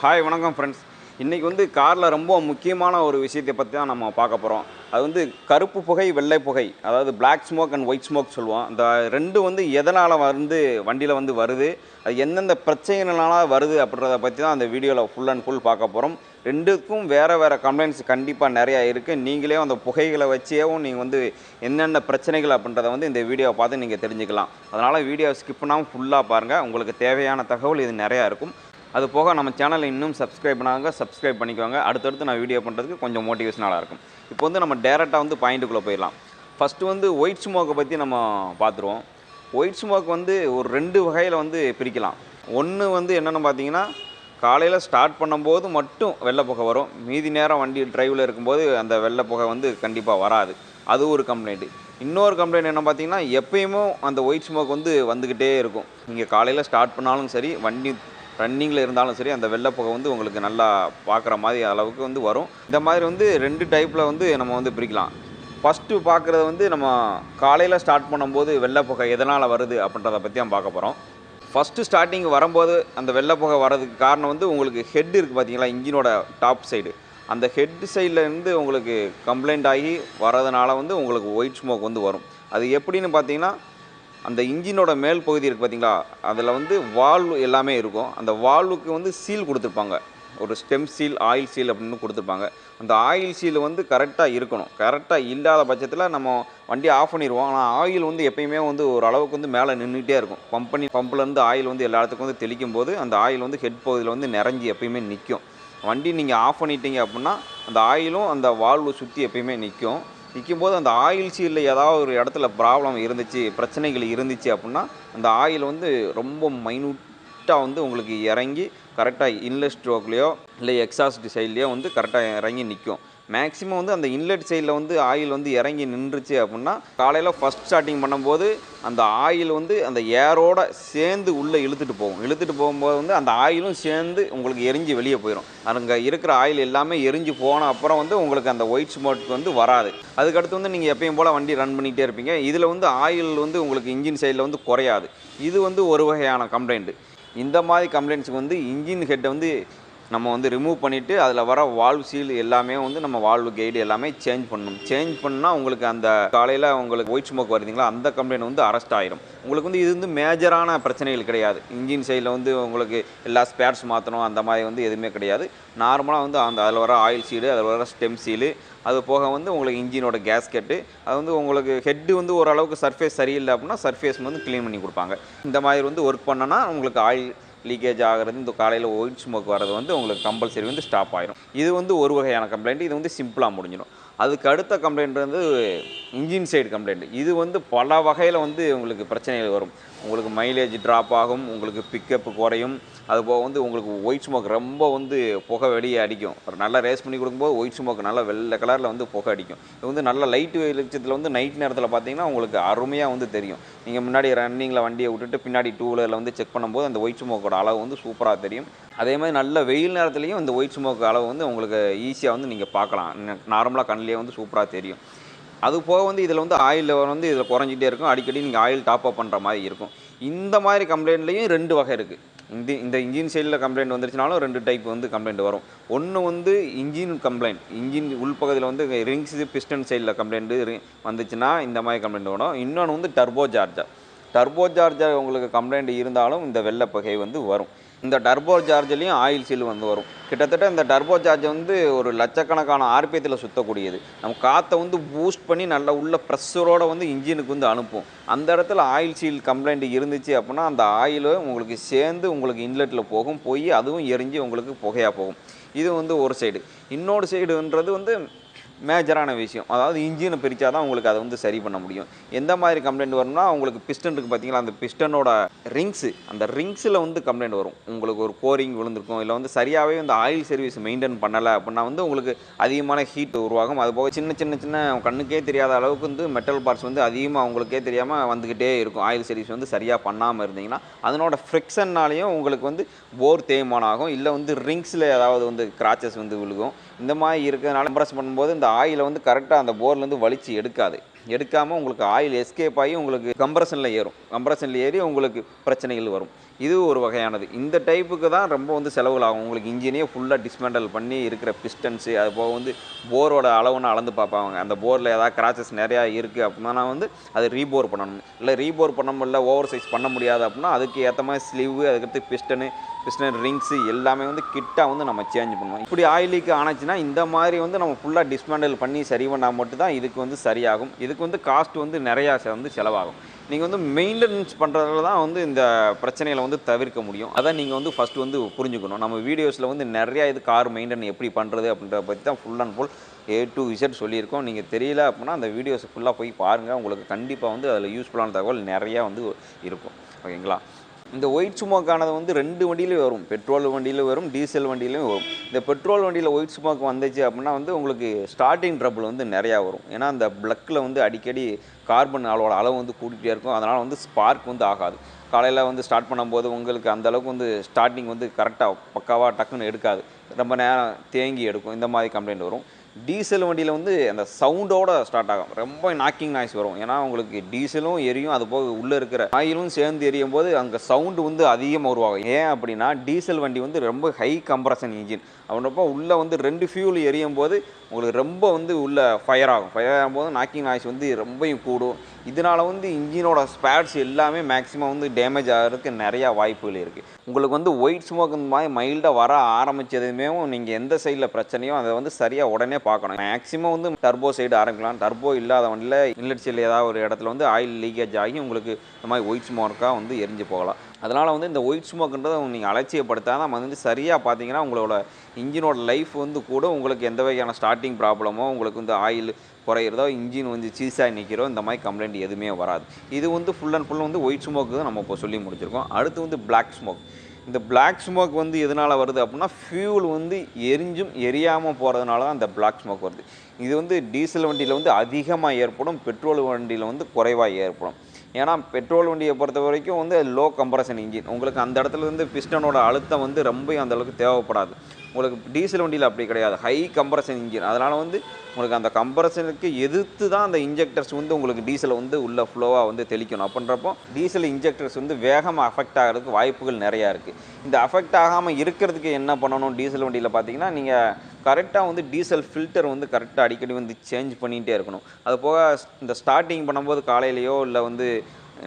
Hi வணக்கம் friends இன்றைக்கி வந்து காரில் ரொம்ப முக்கியமான ஒரு விஷயத்தை பற்றி தான் நம்ம பார்க்க போகிறோம் அது வந்து கருப்பு புகை வெள்ளை புகை அதாவது black smoke and white smoke சொல்லுவோம். இந்த ரெண்டு வந்து எதனால் வந்து வண்டியில் வந்து வருது அது எந்தெந்த பிரச்சனைகளால வருது அப்படின்றத பற்றி தான் அந்த வீடியோவில் ஃபுல் அண்ட் ஃபுல் பார்க்க போகிறோம் ரெண்டுக்கும் வேறு வேறு கம்ப்ளைண்ட்ஸ் கண்டிப்பாக நிறையா இருக்குது நீங்களே அந்த புகைகளை வச்சேவும் நீங்கள் வந்து என்னென்ன பிரச்சனைகள் அப்படின்றத வந்து இந்த வீடியோவை பார்த்து நீங்கள் தெரிஞ்சுக்கலாம். அதனால் வீடியோ ஸ்கிப் பண்ணாமல் ஃபுல்லாக பாருங்கள் உங்களுக்கு தேவையான தகவல் இது நிறையா இருக்கும். அது போக நம்ம சேனலை இன்னும் சப்ஸ்கிரைப் பண்ணாங்க சப்ஸ்கிரைப் பண்ணிக்கோங்க. அடுத்தடுத்து நான் வீடியோ பண்ணுறதுக்கு கொஞ்சம் மோட்டிவேஷனாக இருக்கும். இப்போ வந்து நம்ம டேரெக்டாக வந்து பாயிண்ட்டுக்குள்ளே போயிடலாம். ஃபஸ்ட்டு வந்து ஒயிட் ஸ்மோக்கை பற்றி நம்ம பார்த்துருவோம். ஒயிட் ஸ்மோக் வந்து ஒரு ரெண்டு வகையில் வந்து பிரிக்கலாம். ஒன்று வந்து என்னென்னு பார்த்தீங்கன்னா காலையில் ஸ்டார்ட் பண்ணும்போது மட்டும் வெள்ளை புகை வரும். மீதி நேரம் வண்டி டிரைவில் இருக்கும்போது அந்த வெள்ளை புகை வந்து கண்டிப்பாக வராது. அது ஒரு கம்ப்ளைண்ட்டு இன்னொரு கம்ப்ளைண்ட் என்ன பார்த்தீங்கன்னா எப்பயுமே அந்த ஒயிட் ஸ்மோக் வந்து வந்துக்கிட்டே இருக்கும். நீங்கள் காலையில் ஸ்டார்ட் பண்ணாலும் சரி வண்டி ரன்னிங்கில் இருந்தாலும் சரி அந்த வெள்ளைப்புகை வந்து உங்களுக்கு நல்லா பார்க்குற மாதிரி அளவுக்கு வந்து வரும். இந்த மாதிரி வந்து ரெண்டு டைப்பில் வந்து நம்ம வந்து பிரிக்கலாம். ஃபஸ்ட்டு பார்க்குறது வந்து நம்ம காலையில் ஸ்டார்ட் பண்ணும்போது வெள்ளைப்புகை எதனால் வருது அப்படின்றத பற்றி தான் பார்க்க போகிறோம். ஃபஸ்ட்டு ஸ்டார்டிங் வரும்போது அந்த வெள்ளைப்புகை வர்றதுக்கு காரணம் வந்து உங்களுக்கு ஹெட் இருக்குது பார்த்தீங்களா இன்ஜினோட டாப் சைடு அந்த ஹெட் சைடில் இருந்து உங்களுக்கு கம்ப்ளைண்ட் ஆகி வரதுனால வந்து உங்களுக்கு ஒயிட் ஸ்மோக் வந்து வரும். அது எப்படின்னு பார்த்தீங்கன்னா அந்த இன்ஜினோட மேல் பகுதி இருக்குது பார்த்தீங்களா அதில் வந்து வால்வு எல்லாமே இருக்கும். அந்த வால்வுக்கு வந்து சீல் கொடுத்துருப்பாங்க. ஒரு ஸ்டெம் சீல் ஆயில் சீல் அப்படின்னு கொடுத்துருப்பாங்க. அந்த ஆயில் சீல் வந்து கரெக்டாக இருக்கணும். கரெக்டாக இல்லாத பட்சத்தில் நம்ம வண்டி ஆஃப் பண்ணிடுவோம் ஆனால் ஆயில் வந்து எப்பயுமே வந்து ஒரு அளவுக்கு வந்து மேலே நின்றுட்டே இருக்கும். பம்பனி பம்ப்லேருந்து ஆயில் வந்து எல்லா இடத்துக்கும் வந்து தெளிக்கும் போது அந்த ஆயில் வந்து ஹெட் பகுதியில் வந்து நிறைஞ்சி எப்பயுமே நிற்கும் வண்டி நீங்கள் ஆஃப் பண்ணிட்டீங்க அப்படின்னா அந்த ஆயிலும் அந்த வால்வு சுற்றி எப்பயுமே நிற்கும் விற்கும்போது அந்த ஆயில் சீலில் ஏதாவது ஒரு இடத்துல ப்ராப்ளம் இருந்துச்சு பிரச்சனைகள் இருந்துச்சு அப்படின்னா அந்த ஆயில் வந்து ரொம்ப மைனூட்டாக வந்து உங்களுக்கு இறங்கி கரெக்டாக இன்லெட் ஸ்ட்ரோக்லேயோ இல்லை எக்ஸாஸ்ட் சைட்லேயோ வந்து கரெக்டாக இறங்கி நிற்கும். மேக்ஸிமம் வந்து அந்த இன்லெட் சைடில் வந்து ஆயில் வந்து இறங்கி நின்றுச்சு அப்படின்னா காலையில் ஃபஸ்ட் ஸ்டார்டிங் பண்ணும்போது அந்த ஆயில் வந்து அந்த ஏரோட சேர்ந்து உள்ளே இழுத்துட்டு போகும். இழுத்துட்டு போகும்போது வந்து அந்த ஆயிலும் சேர்ந்து உங்களுக்கு எரிஞ்சு வெளியே போயிடும் அங்கே இருக்கிற ஆயில் எல்லாமே எரிஞ்சு போன அப்புறம் வந்து உங்களுக்கு அந்த ஒயிட் ஸ்மோக் வந்து வராது. அதுக்கடுத்து வந்து நீங்கள் எப்பயும் போல் வண்டி ரன் பண்ணிகிட்டே இருப்பீங்க. இதில் வந்து ஆயில் வந்து உங்களுக்கு இன்ஜின் சைடில் வந்து குறையாது. இது வந்து ஒரு வகையான கம்ப்ளைண்ட்டு இந்த மாதிரி கம்ப்ளைண்ட்ஸுக்கு வந்து இன்ஜின் ஹெட்டை வந்து நம்ம வந்து ரிமூவ் பண்ணிவிட்டு அதில் வர வால்வ் சீல் எல்லாமே வந்து நம்ம வால்வ் கைடு எல்லாமே சேஞ்ச் பண்ணணும். சேஞ்ச் பண்ணால் உங்களுக்கு அந்த காலையில் உங்களுக்கு ஒயிட் ஸ்மோக் வருதுங்களா அந்த கம்ப்ளைண்ட் வந்து அரெஸ்ட் ஆயிரும். உங்களுக்கு வந்து இது வந்து மேஜரான பிரச்சனைகள் கிடையாது. இன்ஜின் சைடில் வந்து உங்களுக்கு எல்லா ஸ்பேர்ஸ் மாற்றணும் அந்த மாதிரி வந்து எதுவுமே கிடையாது. நார்மலாக வந்து அந்த அதில் வர ஆயில் சீடு அதில் வர ஸ்டெம் சீலு அது போக வந்து உங்களுக்கு இன்ஜினோட கேஸ்கெட்டு அது வந்து உங்களுக்கு ஹெட்டு வந்து ஓரளவுக்கு சர்ஃபேஸ் சரியில்லை அப்படின்னா சர்ஃபேஸ் வந்து க்ளீன் பண்ணி கொடுப்பாங்க. இந்த மாதிரி வந்து ஒர்க் பண்ணனா உங்களுக்கு ஆயில் லீக்கேஜ் ஆகிறது இந்த காலையில் ஒயிட் ஸ்மோக் வர்றது வந்து உங்களுக்கு கம்பல்சரி வந்து ஸ்டாப் ஆயிரும். இது வந்து ஒரு வகையான கம்ப்ளைண்ட் இது வந்து சிம்பிளாக முடிஞ்சிடும் அதுக்கு அடுத்த கம்ப்ளைண்ட் வந்து இன்ஜின் சைடு கம்ப்ளைண்ட் இது வந்து பல வகையில் வந்து உங்களுக்கு பிரச்சனைகள் வரும். உங்களுக்கு மைலேஜ் ட்ராப் ஆகும் உங்களுக்கு பிக்கப் குறையும். அதுபோக வந்து உங்களுக்கு ஒயிட் ஸ்மோக் ரொம்ப வந்து புகை வெளியே அடிக்கும். ஒரு நல்லா ரேஸ் பண்ணி கொடுக்கும்போது ஒயிட் ஸ்மோக் நல்லா வெள்ளை கலரில் வந்து புகை அடிக்கும். இது வந்து நல்ல லைட் வெளிச்சத்தில் வந்து நைட் நேரத்தில் பார்த்தீங்கன்னா உங்களுக்கு அருமையாக வந்து தெரியும். நீங்கள் முன்னாடி ரன்னிங்கில் வண்டியை விட்டுட்டு பின்னாடி டூ வீலரில் வந்து செக் பண்ணும்போது அந்த ஒயிட் ஸ்மோக்கோட அளவு வந்து சூப்பராக தெரியும். அதே மாதிரி நல்ல வெயில் நேரத்துலையும் இந்த ஒயிட் ஸ்மோக் அளவு வந்து உங்களுக்கு ஈஸியாக வந்து நீங்கள் பார்க்கலாம். நார்மலாக கண்ணிலே வந்து சூப்பராக தெரியும். அது போக வந்து இதில் வந்து ஆயில் லெவல் வந்து இதில் குறைஞ்சிட்டே இருக்கும். அடிக்கடி நீங்கள் ஆயில் டாப் அப் பண்ணுற மாதிரி இருக்கும். இந்த மாதிரி கம்ப்ளைண்ட்லேயும் ரெண்டு வகை இருக்குது இந்த இந்த இன்ஜின் சைடில் கம்ப்ளைண்ட் வந்துருச்சுனாலும் ரெண்டு டைப் வந்து கம்ப்ளைண்ட் வரும். ஒன்று வந்து இன்ஜின் கம்ப்ளைண்ட் இன்ஜின் உள்பகுதியில் வந்து ரிங்ஸ் பிஸ்டன் சைடில் கம்ப்ளைண்ட் வந்துச்சுன்னா இந்த மாதிரி கம்ப்ளைண்ட் வரும். இன்னொன்று வந்து டர்போ சார்ஜர் டர்போ சார்ஜர் உங்களுக்கு கம்ப்ளைண்ட் இருந்தாலும் இந்த வெள்ளை பகை வந்து வரும். இந்த டர்போ சார்ஜ்லேயும் ஆயில் சீல் வந்து வரும். கிட்டத்தட்ட இந்த டர்போ சார்ஜ் வந்து ஒரு லட்சக்கணக்கான ஆர்பியத்தில் சுத்தக்கூடியது. நம்ம காற்றை வந்து பூஸ்ட் பண்ணி நல்லா உள்ள ப்ரெஷரோடு வந்து இன்ஜினுக்கு வந்து அனுப்பும். அந்த இடத்துல ஆயில் சீல் கம்ப்ளைண்ட் இருந்துச்சு அப்படின்னா அந்த ஆயில் உங்களுக்கு சேர்ந்து உங்களுக்கு இன்லெட்டில் போகும். போய் அதுவும் எரிஞ்சு உங்களுக்கு புகையாக போகும். இது வந்து ஒரு சைடு இன்னொரு சைடுன்றது வந்து மேஜரான விஷயம். அதாவது இன்ஜினை பிரித்தா தான் உங்களுக்கு அதை வந்து சரி பண்ண முடியும். எந்த மாதிரி கம்ப்ளைண்ட் வரும்னா உங்களுக்கு பிஸ்டன் இருக்குது பார்த்தீங்களா அந்த பிஸ்டனோட ரிங்ஸு அந்த ரிங்ஸில் வந்து கம்ப்ளைண்ட் வரும். உங்களுக்கு ஒரு கோரிங் விழுந்திருக்கும். இல்லை வந்து சரியாகவே வந்து ஆயில் சர்வீஸ் மெயின்டைன் பண்ணலை அப்படின்னா வந்து உங்களுக்கு அதிகமான ஹீட் உருவாகும். அது போக சின்ன சின்ன சின்ன கண்ணுக்கே தெரியாத அளவுக்கு வந்து மெட்டல் பார்ட்ஸ் வந்து அதிகமாக அவங்களுக்கே தெரியாமல் வந்துக்கிட்டே இருக்கும். ஆயில் சர்வீஸ் வந்து சரியாக பண்ணாமல் இருந்தீங்கன்னா அதனோட ஃப்ரிக்ஷன்னாலேயும் உங்களுக்கு வந்து போர் தேய்மானம் ஆகும். இல்லை வந்து ரிங்ஸில் ஏதாவது வந்து கிராச்சஸ் வந்து விழுகும். இந்த மாதிரி இருக்கிறதுனால ப்ரெஸ் பண்ணும்போது இந்த ஆயிலை வந்து கரெக்டாக அந்த போர்லேருந்து வலிச்சு எடுக்காது. எடுக்காமல் உங்களுக்கு ஆயில் எஸ்கேப் ஆகி உங்களுக்கு கம்ப்ரஷனில் ஏறும். கம்ப்ரஷனில் ஏறி உங்களுக்கு பிரச்சனைகள் வரும். இது ஒரு வகையானது. இந்த டைப்புக்கு தான் ரொம்ப வந்து செலவுகள் ஆகும் உங்களுக்கு இன்ஜினே ஃபுல்லாக டிஸ்மேண்டல் பண்ணி இருக்கிற பிஸ்டன்ஸு அது போக வந்து போரோட அளவுன்னு அளந்து பார்ப்பாங்க. அந்த போரில் ஏதாவது கிராச்சஸ் நிறையா இருக்குது அப்படின்னா வந்து அது ரீபோர் பண்ணணும். இல்லை ரீபோர் பண்ண முடியல ஓவர் சைஸ் பண்ண முடியாது அப்படின்னா அதுக்கு ஏற்ற மாதிரி ஸ்லீவு அதுக்கடுத்து பிஸ்டனு பிஸ்டன் ரிங்ஸு எல்லாமே வந்து கிட்டாக வந்து நம்ம சேஞ்ச் பண்ணுவோம். இப்படி ஆயிலுக்கு ஆனாச்சுன்னா இந்த மாதிரி வந்து நம்ம ஃபுல்லாக டிஸ்மேண்டல் பண்ணி சரி பண்ணால் மட்டும்தான் இதுக்கு வந்து சரியாகும். இதுக்கு வந்து காஸ்ட் வந்து நிறையா வந்து செலவாகும். நீங்கள் வந்து மெயின்டெனன்ஸ் பண்ணுறதுல தான் வந்து இந்த பிரச்சனைகளை வந்து தவிர்க்க முடியும். அதான் நீங்கள் வந்து ஃபஸ்ட்டு வந்து புரிஞ்சுக்கணும். நம்ம வீடியோஸில் வந்து நிறையா இது கார் மெயின்டைன் எப்படி பண்ணுறது அப்படின்றத பற்றி தான் full and full A to Z சொல்லியிருக்கோம். நீங்கள் தெரியல அப்படின்னா அந்த வீடியோஸ் ஃபுல்லாக போய் பாருங்கள் உங்களுக்கு கண்டிப்பாக வந்து அதில் யூஸ்ஃபுல்லான தகவல் நிறையா வந்து இருக்கும். ஓகேங்களா இந்த ஒயிட் ஸ்மோக்கானது வந்து ரெண்டு வண்டியிலும் வரும். பெட்ரோல் வண்டியிலும் வரும் டீசல் வண்டியிலும் வரும். இந்த பெட்ரோல் வண்டியில் ஒயிட் ஸ்மோக் வந்துச்சு அப்படின்னா வந்து உங்களுக்கு ஸ்டார்டிங் ட்ரபிள் வந்து நிறையா வரும். ஏன்னா அந்த ப்ளக்கில் வந்து அடிக்கடி கார்பன் அளவோட அளவு வந்து கூட்டிகிட்டே இருக்கும். அதனால் வந்து ஸ்பார்க் வந்து ஆகாது. காலையில் வந்து ஸ்டார்ட் பண்ணும்போது உங்களுக்கு அந்தளவுக்கு வந்து ஸ்டார்டிங் வந்து கரெக்டாக பக்காவாக டக்குன்னு எடுக்காது. ரொம்ப நேரம் தேங்கி எடுக்கும். இந்த மாதிரி கம்ப்ளைண்ட் வரும். டீசல் வண்டியில் வந்து அந்த சவுண்டோட ஸ்டார்ட் ஆகும். ரொம்ப நாக்கிங் நாய்ஸ் வரும். ஏன்னா உங்களுக்கு டீசலும் எரியும். அது போக உள்ளே இருக்கிற ஆயிலும் சேர்ந்து எரியும் போது அங்கே சவுண்டு வந்து அதிகமாக உருவாகும். ஏன் அப்படின்னா டீசல் வண்டி வந்து ரொம்ப ஹை கம்ப்ரஷன் இன்ஜின் அப்படின்றப்போ உள்ளே வந்து ரெண்டு ஃபியூல் எரியும் போது உங்களுக்கு ரொம்ப வந்து உள்ள ஃபயர் ஆகும். ஃபயர் ஆகும்போது நாக்கிங் நாய்ஸ் வந்து ரொம்பையும் கூடும். இதனால் வந்து இன்ஜினோட ஸ்பேர்ட்ஸ் எல்லாமே மேக்ஸிமம் வந்து டேமேஜ் ஆகிறதுக்கு நிறையா வாய்ப்புகள் இருக்குது உங்களுக்கு வந்து ஒயிட் ஸ்மோக் இந்த மாதிரி மைல்டாக வர ஆரம்பித்ததுமே நீங்கள் எந்த சைடில் பிரச்சனையோ அதை வந்து சரியாக உடனே பார்க்கணும். மேக்ஸிமம் வந்து டர்போ சைடு ஆரம்பிக்கலாம். டர்போ இல்லாத வண்டியில் இன்லெட் சைடில் ஏதாவது ஒரு இடத்துல வந்து ஆயில் லீக்கேஜ் ஆகி உங்களுக்கு இந்த மாதிரி ஒயிட் ஸ்மோக்காக வந்து எரிஞ்சு போகலாம். அதனால் வந்து இந்த ஒயிட் ஸ்மோக்குன்றதை நீங்கள் அலட்சியப்படுத்தாத வந்து சரியாக பார்த்தீங்கன்னா உங்களோட இன்ஜினோட லைஃப் வந்து கூட உங்களுக்கு எந்த வகையான ஸ்டார்டிங் ப்ராப்ளமோ உங்களுக்கு வந்து ஆயில் குறையிறதோ இன்ஜின் வந்து சீஸாக நிற்கிறோ இந்த மாதிரி கம்ப்ளைண்ட் எதுவுமே வராது. இது வந்து ஃபுல் அண்ட் ஃபுல் வந்து ஒயிட் ஸ்மோக்கு தான் நம்ம இப்போ சொல்லி முடிச்சிருக்கோம். அடுத்து வந்து பிளாக் ஸ்மோக் இந்த பிளாக் ஸ்மோக் வந்து எதனால் வருது அப்படின்னா ஃபியூல் வந்து எரிஞ்சும் எரியாமல் போகிறதுனால தான் இந்த பிளாக் ஸ்மோக் வருது. இது வந்து டீசல் வண்டியில் வந்து அதிகமாக ஏற்படும் பெட்ரோல் வண்டியில் வந்து குறைவாக ஏற்படும். ஏன்னா பெட்ரோல் வண்டியை பொறுத்த வரைக்கும் வந்து லோ கம்ப்ரஷன் இன்ஜின் உங்களுக்கு அந்த இடத்துல இருந்து பிஸ்டனோட அழுத்தம் வந்து ரொம்ப அந்த அளவுக்கு தேவைப்படாது. உங்களுக்கு டீசல் வண்டியில் அப்படி கிடையாது. ஹை கம்ப்ரஷன் இன்ஜின் அதனால் வந்து உங்களுக்கு அந்த கம்ப்ரஷனுக்கு எதிர்த்து தான் அந்த இன்ஜெக்டர்ஸ் வந்து உங்களுக்கு டீசலை வந்து உள்ள ஃப்ளோவாக வந்து தெளிக்கணும். அப்படின்றப்போ டீசல் இன்ஜெக்டர்ஸ் வந்து வேகமாக அஃபெக்ட் ஆகிறதுக்கு வாய்ப்புகள் நிறையா இருக்குது இந்த அஃபெக்ட் ஆகாமல் இருக்கிறதுக்கு என்ன பண்ணணும்? டீசல் வண்டியில் பார்த்தீங்கன்னா நீங்கள் கரெக்டாக வந்து டீசல் ஃபில்டர் வந்து கரெக்டாக அடிக்கடி வந்து சேஞ்ச் பண்ணிகிட்டே இருக்கணும். அது போக இந்த ஸ்டார்டிங் பண்ணும்போது காலையிலையோ இல்லை வந்து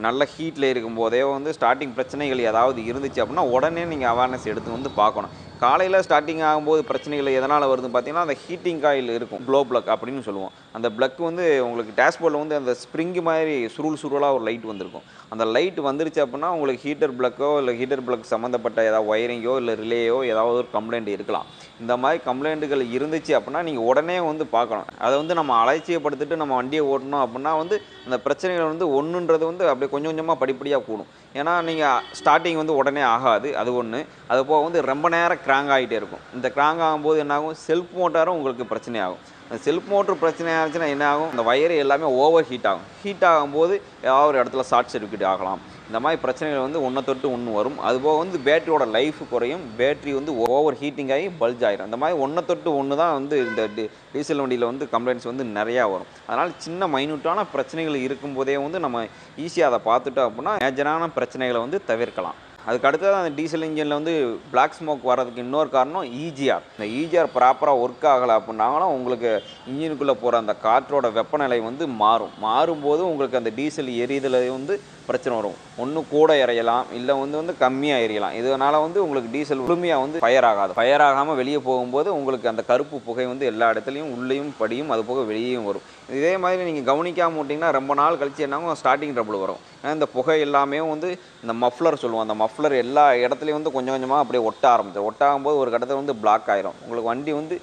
நல்ல ஹீட்டில் இருக்கும்போதே வந்து ஸ்டார்டிங் பிரச்சனைகள் ஏதாவது இருந்துச்சு அப்படின்னா உடனே நீங்கள் அவேர்னஸ் எடுத்து வந்து பார்க்கணும். காலையில் ஸ்டார்டிங் ஆகும்போது பிரச்சனைகள் எதனால் வருதுன்னு பார்த்தீங்கன்னா அந்த ஹீட்டிங் காயில் இருக்கும் ப்ளோ ப்ளக் அப்படின்னு சொல்லுவோம். அந்த ப்ளக் வந்து உங்களுக்கு டேஷ்போர்டில் வந்து அந்த ஸ்ப்ரிங்கு மாதிரி சுருள் சுருளாக ஒரு லைட் வந்திருக்கும். அந்த லைட் வந்துருச்சு அப்படின்னா உங்களுக்கு ஹீட்டர் ப்ளக்கோ இல்லை ஹீட்டர் ப்ளக் சம்மந்தப்பட்ட ஏதாவது ஒயரிங்கோ இல்லை ரிலேயோ ஏதாவது ஒரு கம்ப்ளைண்ட் இருக்கலாம். இந்த மாதிரி கம்ப்ளைண்ட்டுகள் இருந்துச்சு அப்படின்னா நீங்கள் உடனே வந்து பார்க்கணும். அதை வந்து நம்ம அலட்சியப்படுத்திட்டு நம்ம வண்டியை ஓட்டணும் அப்படின்னா வந்து அந்த பிரச்சனைகள் வந்து ஒன்றுன்றது வந்து அப்படியே கொஞ்சம் கொஞ்சமாக படிப்படியாக கூடும். ஏன்னா நீங்கள் ஸ்டார்டிங் வந்து உடனே ஆகாது. அது ஒன்று அது போக வந்து ரொம்ப நேரம் கிராங் ஆகிட்டே இருக்கும். இந்த கிராங் ஆகும்போது என்னாகும்? செல்ஃப் மோட்டாரும் உங்களுக்கு பிரச்சனை ஆகும் செல்ஃப் மோட்டர் பிரச்சனை ஆச்சுன்னா என்ன ஆகும்? அந்த வயர் எல்லாமே ஓவர் ஹீட் ஆகும். ஹீட் ஆகும்போது ஏதாவது ஒரு இடத்துல ஷார்ட் சர்க்கியூட் ஆகலாம். இந்த மாதிரி பிரச்சனைகள் வந்து ஒன்றை தொட்டு ஒன்று வரும். அதுபோக வந்து பேட்டரியோட லைஃப் குறையும். பேட்டரி வந்து ஓவர் ஹீட்டிங் ஆகி பல்ஜ் ஆகிடும் அந்த மாதிரி ஒன்றை தொட்டு ஒன்று தான் வந்து இந்த டீசல் வண்டியில் வந்து கம்ப்ளைண்ட்ஸ் வந்து நிறையா வரும். அதனால் சின்ன மைனூட்டான பிரச்சனைகள் இருக்கும்போதே வந்து நம்ம ஈஸியாக அதை பார்த்துட்டோம் அப்படின்னா மேஜரான பிரச்சனைகளை வந்து தவிர்க்கலாம். அதுக்கு அடுத்தது அந்த டீசல் இன்ஜினில் வந்து பிளாக் ஸ்மோக் வர்றதுக்கு இன்னொரு காரணம் ஈஜிஆர் இந்த ஈஜிஆர் ப்ராப்பராக ஒர்க் ஆகலை அப்படின்னாலும் உங்களுக்கு இன்ஜினுக்குள்ளே போகிற அந்த காற்றோட வெப்பநிலை வந்து மாறும். மாறும்போது உங்களுக்கு அந்த டீசல் எரிதல் வந்து பிரச்சனை வரும். ஒன்று கூட எறையலாம் இல்லை வந்து வந்து கம்மியாக எரியலாம். இதனால் வந்து உங்களுக்கு டீசல் முழுமையாக வந்து ஃபயர் ஆகாது. ஃபயர் ஆகாமல் வெளியே போகும்போது உங்களுக்கு அந்த கருப்பு புகை வந்து எல்லா இடத்துலையும் உள்ளேயும் படியும் அது போக வெளியேயும் வரும். இதே மாதிரி நீங்கள் கவனிக்காமல் விட்டிங்கன்னா ரொம்ப நாள் கழிச்சு என்னாகும் ஸ்டார்டிங் ட்ரபிள் வரும். ஏன்னா இந்த புகை எல்லாமே வந்து இந்த மஃப்ளர் சொல்லுவோம். அந்த மஃப்ளர் எல்லா இடத்துலையும் வந்து கொஞ்சம் கொஞ்சமாக அப்படியே ஒட்ட ஆரம்பிச்சு ஒட்டாகும்போது ஒரு கட்டத்தில் வந்து பிளாக் ஆயிரும். உங்களுக்கு வண்டி வந்து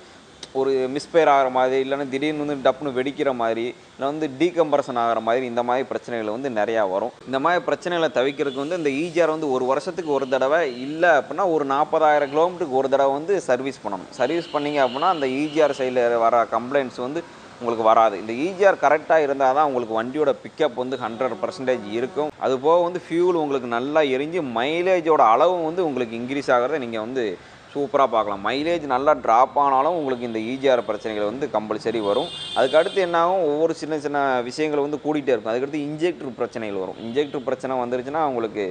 ஒரு மிஸ்பயர் ஆகிற மாதிரி இல்லைன்னா திடீர்னு வந்து டப்புன்னு வெடிக்கிற மாதிரி இல்லை வந்து டீகம்பரசன் ஆகிற மாதிரி இந்த மாதிரி பிரச்சனைகள் வந்து நிறையா வரும். இந்த மாதிரி பிரச்சனைகளை தவிக்கிறதுக்கு வந்து இந்த ஈஜிஆர் வந்து ஒரு வருஷத்துக்கு ஒரு தடவை இல்லை அப்படின்னா ஒரு நாற்பதாயிரம் கிலோமீட்டருக்கு ஒரு தடவை வந்து சர்வீஸ் பண்ணணும். சர்வீஸ் பண்ணிங்க அப்படின்னா அந்த ஈஜிஆர் சைடில் வர கம்ப்ளைண்ட்ஸ் வந்து உங்களுக்கு வராது. இந்த ஈஜிஆர் கரெக்டாக இருந்தால் தான் உங்களுக்கு வண்டியோட பிக்கப் வந்து ஹண்ட்ரட் பர்சன்டேஜ் இருக்கும். அது போக வந்து ஃபியூல் உங்களுக்கு நல்லா எரிஞ்சு மைலேஜோட அளவும் வந்து உங்களுக்கு இன்க்ரீஸ் ஆகிறத நீங்கள் வந்து சூப்பராக பார்க்கலாம். மைலேஜ் நல்லா ட்ராப் ஆனாலும் உங்களுக்கு இந்த ஈஜிஆர் பிரச்சனைகள் வந்து கம்பல்சரி வரும். அதுக்கு அடுத்து ஒவ்வொரு சின்ன சின்ன விஷயங்கள் வந்து கூட்டிகிட்டே இருக்கும். அதுக்கடுத்து இன்ஜெக்டர் பிரச்சனைகள் வரும். இன்ஜெக்டர் பிரச்சனை வந்துருச்சுன்னா உங்களுக்கு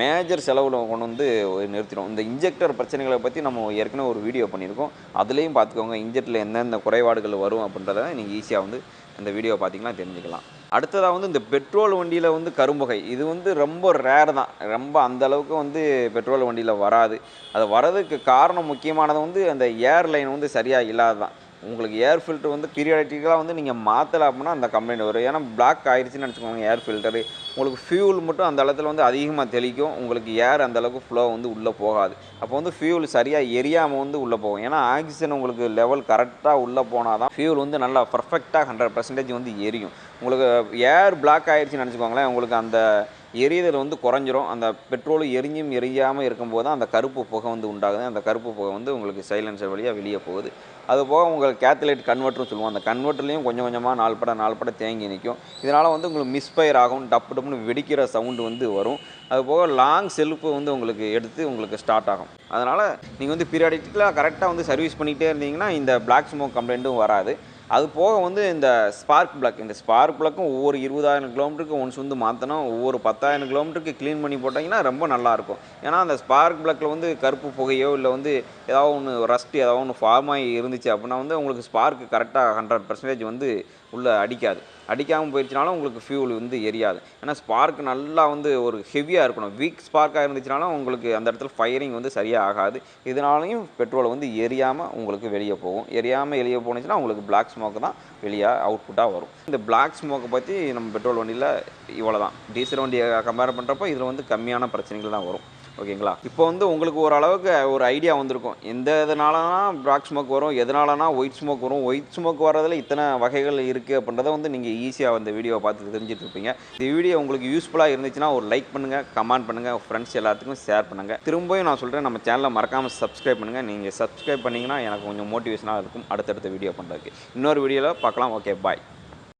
மேஜர் செலவில் கொண்டு வந்து நிறுத்திடும். இந்த இன்ஜெக்டர் பிரச்சனைகளை பற்றி நம்ம ஏற்கனவே ஒரு வீடியோ பண்ணியிருக்கோம். அதுலேயும் பார்த்துக்கோங்க. இன்ஜெக்டரில் எந்தெந்த குறைபாடுகள் வரும் அப்படின்றத நீங்கள் ஈஸியாக வந்து இந்த வீடியோ பார்த்தீங்கன்னா தெரிஞ்சுக்கலாம். அடுத்ததாக வந்து இந்த பெட்ரோல் வண்டியில் வந்து கரும்புகை. இது வந்து ரொம்ப ரேர் தான். ரொம்ப அந்த அளவுக்கு வந்து பெட்ரோல் வண்டியில் வராது. அது வரதுக்கு காரணம் முக்கியமானது வந்து அந்த ஏர்லைன் வந்து சரியாக இல்லாத தான் உங்களுக்கு ஏர் ஃபில்டர் வந்து பீரியாடிக்கலாக வந்து நீங்கள் மாற்றலை அப்படின்னா அந்த கம்ப்ளைண்ட் வரும். ஏன்னா பிளாக் ஆயிடுச்சுன்னு நினச்சிக்கோங்க ஏர் ஃபில்டரு உங்களுக்கு ஃபியூல் மட்டும் அந்த இடத்துல வந்து அதிகமாக தெளிக்கும். உங்களுக்கு ஏர் அந்த அளவுக்கு ஃப்ளோ வந்து உள்ளே போகாது. அப்போ வந்து ஃபியூல் சரியாக எரியாமல் வந்து உள்ளே போகும். ஏன்னா ஆக்சிஜன் உங்களுக்கு லெவல் கரெக்டாக உள்ளே போனால் தான் ஃபியூல் வந்து நல்லா பர்ஃபெக்டாக ஹண்ட்ரட் பர்சன்டேஜ் வந்து எரியும். உங்களுக்கு ஏர் பிளாக் ஆயிடுச்சுன்னு நினச்சிக்கோங்களேன். உங்களுக்கு அந்த எரியுதல் வந்து குறைஞ்சிரும். அந்த பெட்ரோல் எரிஞ்சும் எரியாமல் இருக்கும்போது தான் அந்த கருப்பு புகை வந்து உண்டாகுது. அந்த கருப்பு புகை வந்து உங்களுக்கு சைலன்சர் வழியாக வெளியே போகுது. அது போக உங்களுக்கு கேத்தலைட் கன்வெர்ட்டரும் சொல்லுவோம். அந்த கன்வெர்ட்லேயும் கொஞ்சம் கொஞ்சமாக நாலு படம் நாலு படம் தேங்கி நிற்கும் இதனால் வந்து உங்களுக்கு மிஸ்பயர் ஆகும். டப்பு டப்புன்னு வெடிக்கிற சவுண்டு வந்து வரும். அது போக லாங் செல்ஃபு வந்து உங்களுக்கு எடுத்து உங்களுக்கு ஸ்டார்ட் ஆகும். அதனால் நீங்கள் வந்து பீரியாடிக்கலாக கரெக்டாக வந்து சர்வீஸ் பண்ணிகிட்டே இருந்தீங்கன்னா இந்த பிளாக் ஸ்மோக் கம்ப்ளைண்ட்டும் வராது. அது போக வந்து இந்த ஸ்பார்க் பிளக் இந்த ஸ்பார்க் பிளக்கும் ஒவ்வொரு இருபதாயிரம் கிலோமீட்டருக்கு ஒன்ஸ் வந்து மாற்றணும் ஒவ்வொரு பத்தாயிரம் கிலோமீட்டருக்கு க்ளீன் பண்ணி போட்டிங்கன்னா ரொம்ப நல்லாயிருக்கும் ஏன்னா அந்த ஸ்பார்க் பிளக்கில் வந்து கருப்பு புகையோ இல்லை வந்து ஏதாவது ஒன்று ரஸ்ட் ஏதாவது ஒன்று ஃபார்ம் ஆகி இருந்துச்சு அப்படின்னா வந்து உங்களுக்கு ஸ்பார்க் கரெக்டாக ஹண்ட்ரட் பர்சன்டேஜ் வந்து உள்ளே அடிக்காது. அடிக்காமல் போயிடுச்சுனாலும் உங்களுக்கு ஃபியூல் வந்து எரியாது. ஏன்னா ஸ்பார்க் நல்லா வந்து ஒரு ஹெவியாக இருக்கணும். வீக் ஸ்பார்க்காக இருந்துச்சுனாலும் உங்களுக்கு அந்த இடத்துல ஃபயரிங் வந்து சரியாக ஆகாது. இதனாலையும் பெட்ரோல் வந்து எரியாமல் உங்களுக்கு வெளியே போகும். எரியாமல் வெளியே போணுச்சுன்னா உங்களுக்கு பிளாக் ஸ்மோக் தான் வெளியே அவுட்புட்டாக வரும். இந்த பிளாக் ஸ்மோக்கை பற்றி நம்ம பெட்ரோல் வண்டியில் இவ்வளோ தான் டீசல் வண்டியை கம்பேர் பண்ணுறப்போ இதில் வந்து கம்மியான பிரச்சனைகள் தான் வரும். ஓகேங்களா? இப்போ வந்து உங்களுக்கு ஓரளவுக்கு ஒரு ஐடியா வந்திருக்கும். எந்த இதனாலனா பிளாக் ஸ்மோக் வரும் எதனாலனா ஒயிட் ஸ்மோக் வரும்? ஒயிட் ஸ்மோக் வரதில் இத்தனை வகைகள் இருக்குது அப்படின்றத வந்து நீங்கள் ஈஸியாக அந்த வீடியோவை பார்த்து தெரிஞ்சுட்டு இருப்பீங்க. இந்த வீடியோ உங்களுக்கு யூஸ்ஃபுல்லாக இருந்துச்சுன்னா ஒரு லைக் பண்ணுங்கள் கமெண்ட் பண்ணுங்கள் ஃப்ரெண்ட்ஸ் எல்லாத்துக்கும் ஷேர் பண்ணுங்கள் திரும்பவும் நான் சொல்கிறேன் நம்ம சேனலை மறக்காமல் சப்ஸ்கிரைப் பண்ணுங்கள் நீங்கள் சப்ஸ்கிரைப் பண்ணிங்கன்னா எனக்கு கொஞ்சம் மோட்டிவேஷனாக இருக்கும் அடுத்தடுத்த வீடியோ பண்ணுறதுக்கு இன்னொரு வீடியோவில் பார்க்கலாம். Okay bye